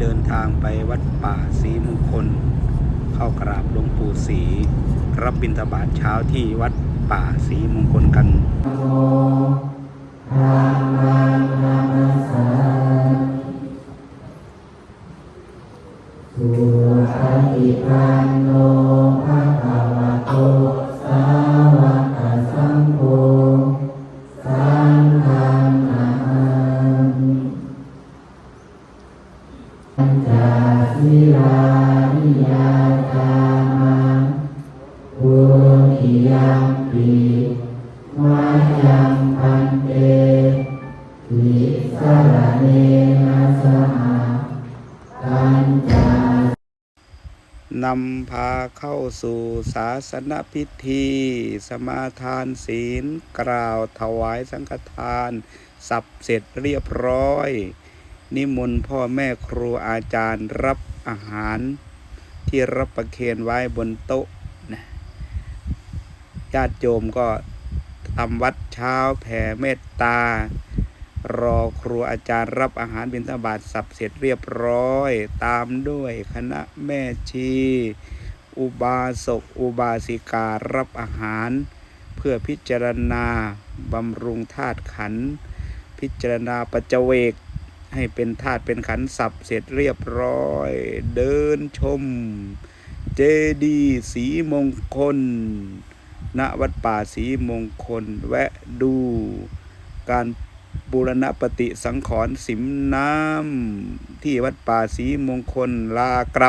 เดินทางไปวัดป่าศรีมงคล เข้ากราบหลวงปู่ศรีรับบิณฑบาตเช้าที่วัดป่าศรีมงคลกันน นำพาเข้าสู่ศาสนพิธี สมาทานศีล กล่าวถวายสังฆทาน สับเสร็จเรียบร้อย นิมนต์พ่อแม่ครูอาจารย์รับอาหารที่รับประเคนไว้บนโต๊ะนะญาติโยมก็ทำวัดเช้าแผ่เมตตา รอครูอาจารย์รับอาหารบิณฑบาตสับเสร็จเรียบร้อย ตามด้วยคณะแม่ชี อุบาสกอุบาสิการับอาหาร เพื่อพิจารณาบำรุงธาตุขัน พิจารณาปัจเจเวก ให้เป็นธาตุเป็นขันสับเสร็จเรียบร้อย เดินชม เจดีสีมงคล ณวัดป่าสีมงคล แวะดูการบูรณปฏิสังขรณ์สิมน้ำที่วัดป่าสีมงคลลากลับ